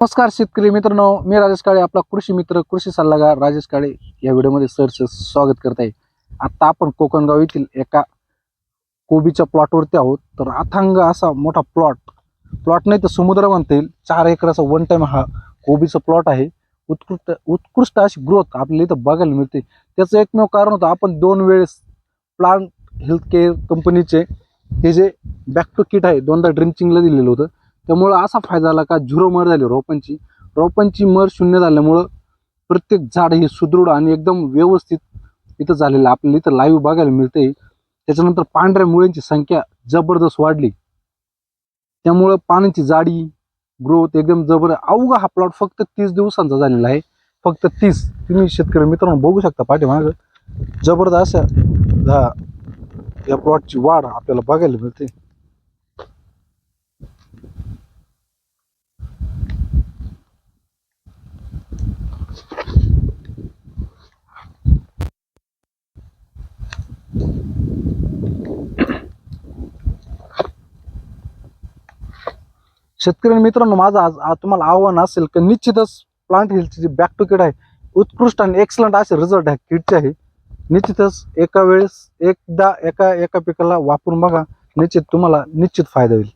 नमस्कार शेतकरी मित्रांनो मी राजेश काळे आपला कृषी मित्र कृषी सल्लागार राजेश काळे. या व्हिडिओमध्ये सरचं स्वागत करत आहे. आता आपण कोकणगाव येथील एका कोबीच्या प्लॉटवरती आहोत. तर अथांग असा मोठा प्लॉट प्लॉट नाही तर समुद्र म्हणता येईल. चार एकराचा वन टाइम हा कोबीचा प्लॉट आहे. उत्कृष्ट उत्कृष्ट अशी ग्रोथ आपल्याला इथं बघायला मिळते. त्याचं एकमेव कारण होतं आपण दोन वेळेस प्लांट हेल्थ केअर कंपनीचे हे जे बॅक टू किट आहे दोनदा ड्रिंचिंगला दिलेलं होतं. त्यामुळं असा फायदा झाला का झुरो मर झाली रोपांची. रोपांची मर शून्य झाल्यामुळं प्रत्येक झाड हे सुदृढ आणि एकदम व्यवस्थित इथं झालेलं आपल्याला इथं लाईव्ह बघायला मिळते त्याच्यानंतर पांढऱ्या मुळ्यांची संख्या जबरदस्त वाढली. त्यामुळं पाण्याची जाडी ग्रोथ एकदम जबर अवघा हा प्लॉट फक्त तीस दिवसांचा झालेला आहे. फक्त तीस. तुम्ही शेतकरी मित्रांनो बघू शकता पाठीमागं. जबरदस्त अशा या प्लॉटची वाढ आपल्याला बघायला मिळते. शेतकरी मित्रांनो माझं आज तुम्हाला आव्हान असेल की निश्चितच प्लांट हिलची जी बॅक टू किट आहे उत्कृष्ट आणि एक्सलंट असे रिझल्ट आहे किटचे आहे. निश्चितच एका वेळेस एकदा एका एका पिकाला वापरून बघा निश्चित तुम्हाला निश्चित फायदा होईल.